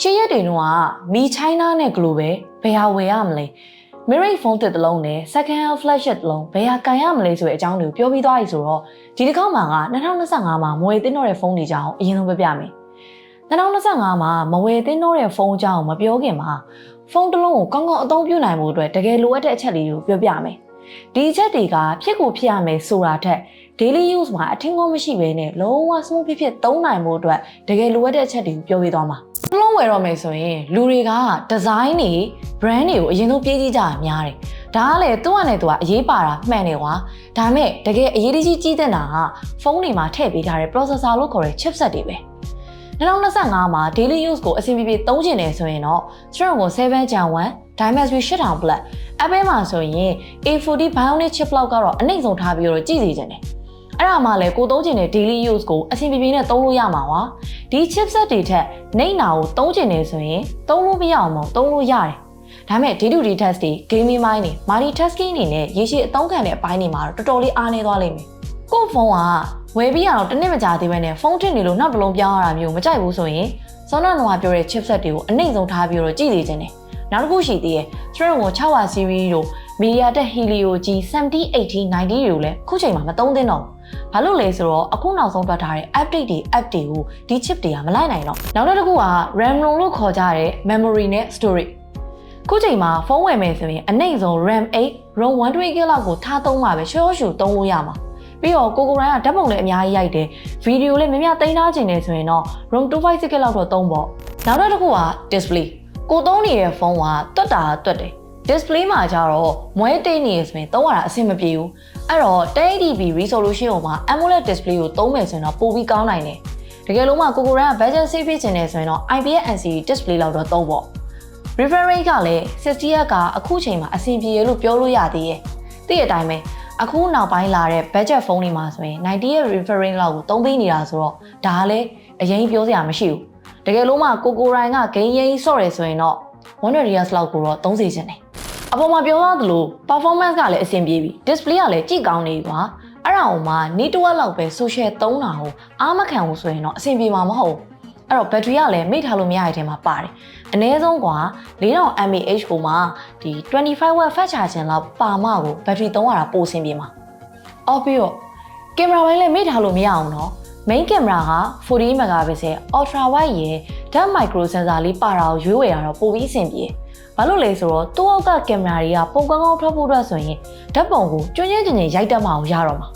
ရှေ့ရက်တွေတုန်းကမီချိုင်းနာနဲ့ဂလိုပဲဘယ်ဟာဝယ်ရမလဲ Mirror phone တစ်လုံးနဲ့ second hand flagship တစ်လုံးဘယ်ဟာကန်ရမလဲဆိုတဲ့အကြောင်းတွေကိုပြောပြီးသွားပြီဆိုတော့ဒီတစ်ခေါက်မှာက2025မှာမဝယ်သင့်တော့တဲ့ဖုန်းတွေကြောင်းအရင်ဆုံးပြပြမယ်2025မှာမဝယ်သင့်တော့တဲ့ဖုန်းအကြောင်းမပြောခင်မှာဖုန်းတစ်လုံးကိုကောင်းကောင်းအသုံးပြုနိုင်ဖို့အတွက်တကယ်လိုအပ်တဲ့အချက်တွေကိုပြောပြမယ်ဒီအချက်တွေကဖြစ်ကိုဖြစ်ရမယ်ဆိုတာထက် daily use မှာအထင်ကောမရှိဘဲနဲ့လုံးဝ smooth ဖြစ်ဖြစ်သုံးနိုင်ဖို့အတွက်တကယ်လိုအပ်တဲ့အချက်တွေကိုပြောပြသွားမှာနှလုံး ဝယ်တော့မယ်ဆိုရင်လူတွေက design တွေ brand တွေကိုအရင်ဆုံးပြေးကြည့်ကြတာများတယ်ဒါကလည်းသူ့အနေနဲ့သူကအရေးပါတာမှန်တယ်ကွာဒါပေမဲ့တကယ်အရေးတကြီးကြီးတဲ့တာကဖုန်းတွေမှာထည့်ပေးထားတဲ့ processor လို့ခေါ်တဲ့ chipset တွေပဲ2025မှာ daily use ကိုအဆင်ပြေပြေသုံးကျင်တယ်ဆိုရင်တော့ Snapdragon 7 Gen 1 Dimensity 8000 Plus Apple မှာဆိုရင် A40 Bionic chip လောက်ကတော့အနှိမ့်ဆုံးထားပြီးတော့ကြည့်စီခြင်းတယ် အဲ့ဒါမှလည်းကိုသုံးကျင်တဲ့ daily use ကိုအဆင်ပြေပြေနဲ့သုံးလို့ရမှာပါဒီ chipset တွေထက်နှိမ့်နာကိုသုံးကျင်နေဆိုရင်သုံးလို့မရအောင်မဟုတ်သုံးလို့ရတယ်ဒါပေမဲ့ D2D test တွေ gaming ပိုင်းတွေ multitasking တွေနဲ့ရေရှည်အသုံးခံတဲ့အပိုင်းတွေမှာတော့တော်တော်လေးအားနည်းသွားလိမ့်မယ်ကို့ဖုန်းကဝယ်ပြီးရတော့တစ်နှစ်မကြာသေးပဲနဲ့ဖုန်းထစ်နေလို့နောက်တစ်လုံးပြောင်းရတာမျိုးမကြိုက်ဘူးဆိုရင်စောနာနွားပြောတဲ့ chipset တွေကိုအနှိမ့်ဆုံးထားပြီးတော့ကြည့်နေခြင်းတယ်နောက်တစ်ခုရှိသေးတယ် Snapdragon 6 series တို့ MediaTek Helio G 70 80 90တွေကိုလည်းခုချိန်မှာမသုံးသင့်တော့ဘူး။ဘာလို့လဲဆိုတော့အခုနောက်ဆုံးထွက်ထားတဲ့ update တွေ app တွေကိုဒီ chip တွေကမလိုက်နိုင်တော့။နောက်တစ်ခုက RAM ROM လို့ခေါ်ကြတဲ့ memory နဲ့ storage ။ခုချိန်မှာဖုန်းဝယ်မယ်ဆိုရင်အနည်းဆုံး RAM 8 ROM 128GB လောက်ကိုထားသုံးမှပဲရှော့ရှူသုံးလို့ရမှာ။ပြီးတော့ကိုကိုရိုင်းကဓာတ်ပုံလည်းအများကြီးရိုက်တယ်။ဗီဒီယိုလည်းများများသိမ်းထားခြင်းနေဆိုရင်တော့ ROM 256GB လောက်တော့သုံးပေါ့။နောက်တစ်ခုက display ကိုသုံးနေတဲ့ဖုန်းကတွတ်တာတွတ်တယ် display မှာကျတော့မွဲတိတ်နေရဆိုရင်သုံးရတာအဆင်မပြေဘူးအဲ့တော့ 1080p resolution ကိုမှ AMOLED display ကိုသုံးမယ်ဆိုရင်တော့ပိုပြီးကောင်းနိုင်တယ်တကယ်လို့မှကိုကိုရန်က budget save ဖြစ်ချင်တယ်ဆိုရင်တော့ IPS LCD display လောက်တော့သုံးပေါ့ refresh rate ကလည်း 60Hz ကအခုချိန်မှာအဆင်ပြေရလို့ပြောလို့ရသေးရဲ့သိတဲ့အတိုင်းပဲအခုနောက်ပိုင်းလာတဲ့ budget ဖုန်းတွေမှာဆိုရင် 90ရဲ့ refresh rate လောက်ကိုသုံးပေးနေတာဆိုတော့ဒါကလည်းအရင်ပြောစရာမရှိဘူးတကယ်လို့မှကိုကိုရိုင်းက gain ရင်းဆော့တယ်ဆိုရင်တော့100 Hz လောက်ကိုတော့သုံးစေချင်တယ် အပေါ်မှာပြောရသလို performance ကလည်းအဆင်ပြေပြီ display ကလည်းကြည့်ကောင်းနေပြီကွာအဲ့ဒါအောင်မှ network လောက်ပဲ social သုံးတာကိုအားမခံဘူးဆိုရင်တော့အဆင်ပြေမှာမဟုတ်ဘူးအဲ့တော့ battery ကလည်းမိထားလို့မရတဲ့ထဲမှာပါတယ်အနည်းဆုံးကွာ4000 mAh ကိုမှဒီ 25 watt fast charging လောက်ပါမှကို battery သုံးရတာပိုအဆင်ပြေမှာအော်ပြီးတော့ကင်မရာပိုင်းလည်းမိထားလို့မရအောင်နော် main camera က40 megapixel ultra wide ရယ် depth micro sensor လေးပါတာကိုရွေးဝယ်ရတော့ပိုပြီးအဆင်ပြေတယ် ဘာလို့လဲဆိုတော့သူ့အောက်ကကင်မရာတွေကပုံကောင်းကောင်းထွက်ဖို့အတွက်ဆိုရင်ဓာတ်ပုံကိုကျွန်းကျွန်းကျင်ကျင်ရိုက်တတ်မှအောင်ရတော့မှာ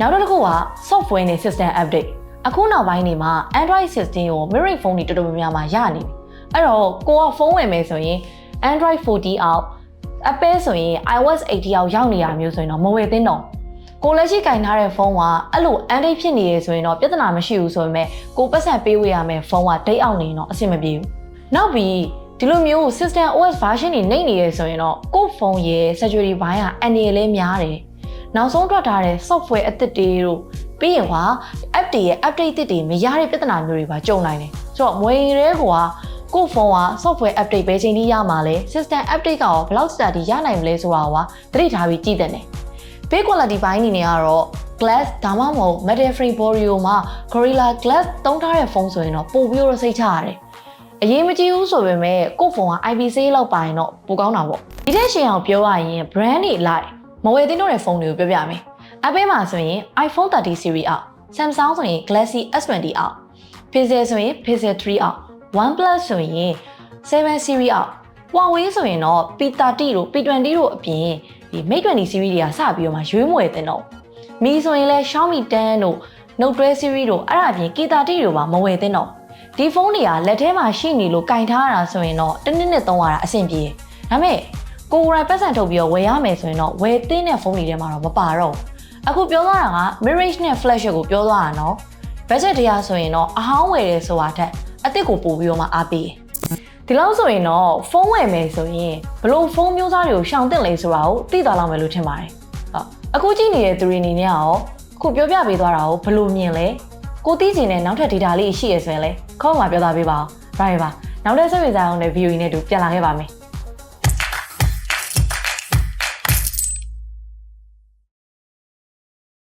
နောက်တစ်ခုက software နဲ့ system update အခုနောက်ပိုင်းနေမှာ Android 16ကို mirror phone တွေတော်တော်များများမှာရနေပြီအဲ့တော့ကိုကဖုန်းဝယ်မယ်ဆိုရင် Android 40အောက် Apple ဆိုရင် iOS 80အောက်ရောက်နေတာမျိုးဆိုရင်တော့မဝယ်သင့်တော့ကိုလက်ရှိကင်ထားတဲ့ဖုန်းကအဲ့လို Android ဖြစ်နေရဆိုရင်တော့ပြဿနာမရှိဘူးဆိုပေမဲ့ကိုပတ်စံပေးဝေးရမယ်ဖုန်းကဒိတ်အောင်နေရင်တော့အဆင်မပြေဘူးနောက်ပြီး ဒီလိုမျိုး system OS version တွေနှိမ့်နေရဆိုရင်တော့ကိုယ့်ဖုန်းရဲ့ security ဘိုင်းကအန်ဒီလည်းများတယ်နောက်ဆုံးထွက်ထားတဲ့ software အသစ်တွေတို့ပြီးရင်က app တွေရဲ့ update တွေမရတဲ့ပြဿနာမျိုးတွေပါကြုံနိုင်တယ်ဆိုတော့မွေရဲကွာကိုယ့်ဖုန်းက software update ပဲချိန်ထိရမှာလဲ system update ကရောဘယ်လောက်စတာဒီရနိုင်မလဲဆိုတာကသတိထားပြီးကြည့်တဲ့နယ် base quality ဘိုင်းအနေနဲ့ကတော့ glass ဒါမှမဟုတ် metal free body မှာ Gorilla Glass သုံးထားတဲ့ဖုန်းဆိုရင်တော့ပိုပြီးတော့စိတ်ချရတယ် အရေးမကြီးဘူးဆိုပေမဲ့ကို့ဖုန်းက IPC လောက်ပါရင်တော့ပိုကောင်းတာပေါ့ဒီတဲ့ရှင်အောင်ပြောရရင် brand တွေလိုက်မဝယ်သင့်တော့တဲ့ဖုန်းတွေကိုပြောပြမယ် Apple မှာဆိုရင် iPhone 30 series အောက် Samsung ဆိုရင် Galaxy S20 အောက် Pixel ဆိုရင် Pixel 3အောက် OnePlus ဆိုရင်7 series အောက် Huawei ဆိုရင်တော့ P30 တို့ P20 တို့အပြင်ဒီ Mate 20 series တွေကစပြီးတော့မှရွေးမွေတင်တော့မီဆိုရင်လည်း Xiaomi 10တို့ Note 12 series တို့အဲ့ဒါအပြင် K30 တို့ပါမဝယ်သင့်တော့ ဒီဖုန်းတွေကလက်ထဲမှာရှိနေလို့ကင်ထားရတာဆိုရင်တော့တစ်နှစ်နှစ်သုံးရတာအဆင်ပြေဒါပေမဲ့ကိုယ်ရိုင်ပတ်စံထုတ်ပြီးတော့ဝယ်ရမယ်ဆိုရင်တော့ဝယ်သင့်တဲ့ဖုန်းတွေထဲမှာတော့မပါတော့အခုပြောသွားတာက Mirage နဲ့ Flash ကိုပြောသွားတာနော် budget တရားဆိုရင်တော့အဟောင်းဝယ်တယ်ဆိုတာထက်အစ်စ်ကိုပို့ပြီးတော့မှအားပေးဒီလောက်ဆိုရင်တော့ဖုန်းဝယ်မယ်ဆိုရင်ဘလို့ဖုန်းမျိုးစားတွေကိုရှောင်တင်လဲဆိုတာကိုသိသွားလောက်မယ်လို့ထင်ပါတယ်ဟုတ်အခုကြည့်နေတဲ့သူတွေအနေနဲ့ရောခုပြောပြပေးသွားတာကိုဘလို့မြင်လဲ ကိုသိချင်တဲ့နောက်ထပ် data လေးရှိရဆိုရင်လဲခေါင်းမှာပြောသားပေးပါအောင် right ပါနောက်တဲ့ဆက်ဝင်စားအောင်တဲ့ video နဲ့တူပြန်လာခဲ့ပါမယ်